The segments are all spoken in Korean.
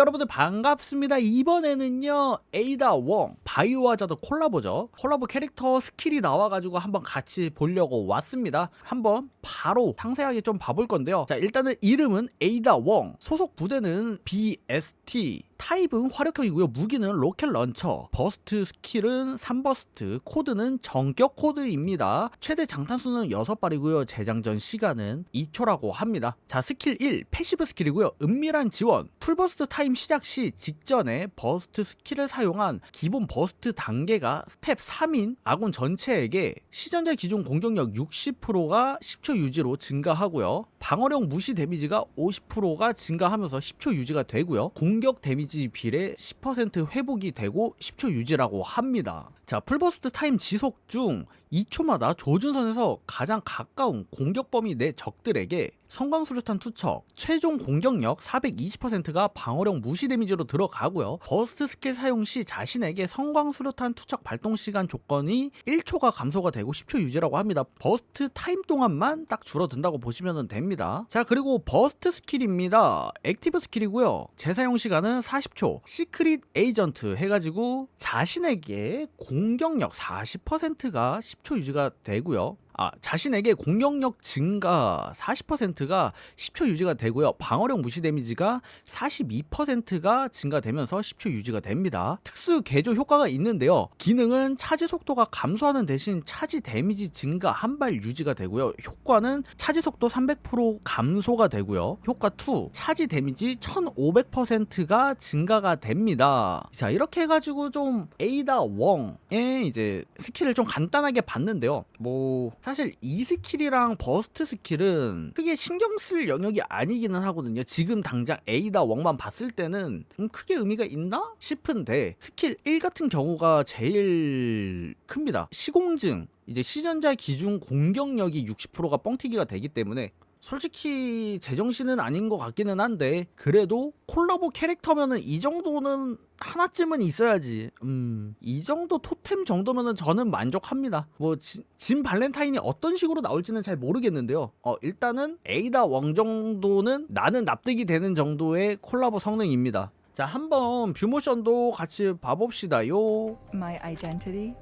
여러분들 반갑습니다. 이번에는요 에이다 웡 바이오하자드 콜라보죠. 콜라보 캐릭터 스킬이 나와가지고 한번 같이 보려고 왔습니다. 한번 바로 상세하게 좀 봐볼 건데요. 자 일단은 이름은 에이다 웡 소속 부대는 BST 타입은 화력형이고요. 무기는 로켓 런처, 버스트 스킬은 3버스트, 코드는 정격 코드입니다. 최대 장탄수는 6발이고요. 재장전 시간은 2초라고 합니다. 자, 스킬 1, 패시브 스킬이고요. 은밀한 지원, 풀버스트 타임 시작 시 직전에 버스트 스킬을 사용한 기본 버스트 단계가 스텝 3인 아군 전체에게 시전자 기준 공격력 60%가 10초 유지로 증가하고요. 방어력 무시 데미지가 50%가 증가하면서 10초 유지가 되고요. 공격 데미지 비례 10% 회복이 되고 10초 유지라고 합니다. 자, 풀버스트 타임 지속 중 2초마다 조준선에서 가장 가까운 공격 범위 내 적들에게 성광수류탄 투척, 최종 공격력 420%가 방어력 무시 데미지로 들어가고요. 버스트 스킬 사용 시 자신에게 성광수류탄 투척 발동 시간 조건이 1초가 감소가 되고 10초 유지라고 합니다. 버스트 타임 동안만 딱 줄어든다고 보시면 됩니다. 자, 그리고 버스트 스킬입니다. 액티브 스킬이고요. 재사용 시간은 40초. 시크릿 에이전트 해가지고 자신에게 공격력 40%가 10초 유지가 되고요. 아, 자신에게 공격력 증가 40%가 10초 유지가 되고요. 방어력 무시 데미지가 42%가 증가되면서 10초 유지가 됩니다. 특수 개조 효과가 있는데요. 기능은 차지 속도가 감소하는 대신 차지 데미지 증가 한 발 유지가 되고요. 효과는 차지 속도 300% 감소가 되고요. 효과 2, 차지 데미지 1500%가 증가가 됩니다. 자, 이렇게 해 가지고 좀 에이다 웡의 이제 스킬을 좀 간단하게 봤는데요. 뭐 사실 이 스킬이랑 버스트 스킬은 크게 신경 쓸 영역이 아니기는 하거든요. 지금 당장 에이다 웡만 봤을 때는 음, 크게 의미가 있나 싶은데 스킬 1 같은 경우가 제일 큽니다. 시공증 이제 시전자 기준 공격력이 60%가 뻥튀기가 되기 때문에 솔직히 제정신은 아닌 것 같기는 한데 그래도 콜라보 캐릭터면은 이 정도는 하나쯤은 있어야지. 음, 이 정도 토템 정도면은 저는 만족합니다. 뭐, 지- 진 발렌타인이 어떤 식으로 나올지는 잘 모르겠는데요. 어, 일단은 에이다 웡 정도는 나는 납득이 되는 정도의 콜라보 성능입니다. 자, 한번 뷰모션도 같이 봐봅시다요. My identity?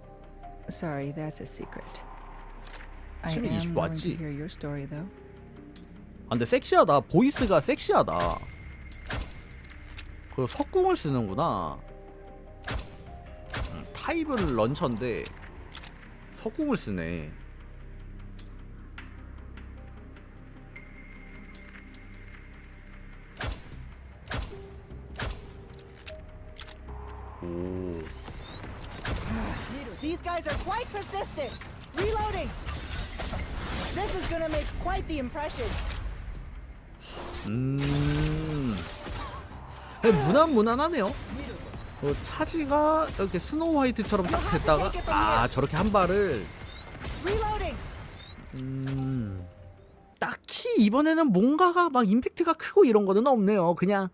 Sorry, that's a secret. I am willing to hear your story, though. 아, 근데 섹시하다. 보이스가 섹시하다. 그리고 석궁을 쓰는구나. 음, 타입은 런처인데 석궁을 쓰네. 오. These guys are quite persistent. Reloading. This is gonna make quite the impression. 음. 네, 무난 무난하네요. 어, 차지가 이렇게 스노우 화이트처럼 딱 됐다가 아 저렇게 한 발을. 음. 딱히 이번에는 뭔가가 막 임팩트가 크고 이런 거는 없네요. 그냥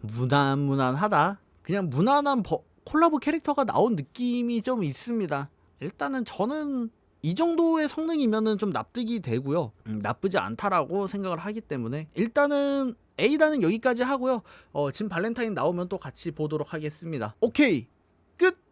무난 무난하다. 그냥 무난한 버- 콜라보 캐릭터가 나온 느낌이 좀 있습니다. 일단은 저는 이 정도의 성능이면은 좀 납득이 되고요. 음, 나쁘지 않다라고 생각을 하기 때문에 일단은 에이다는 여기까지 하고요. 어, 진 발렌타인 나오면 또 같이 보도록 하겠습니다. 오케이 끝.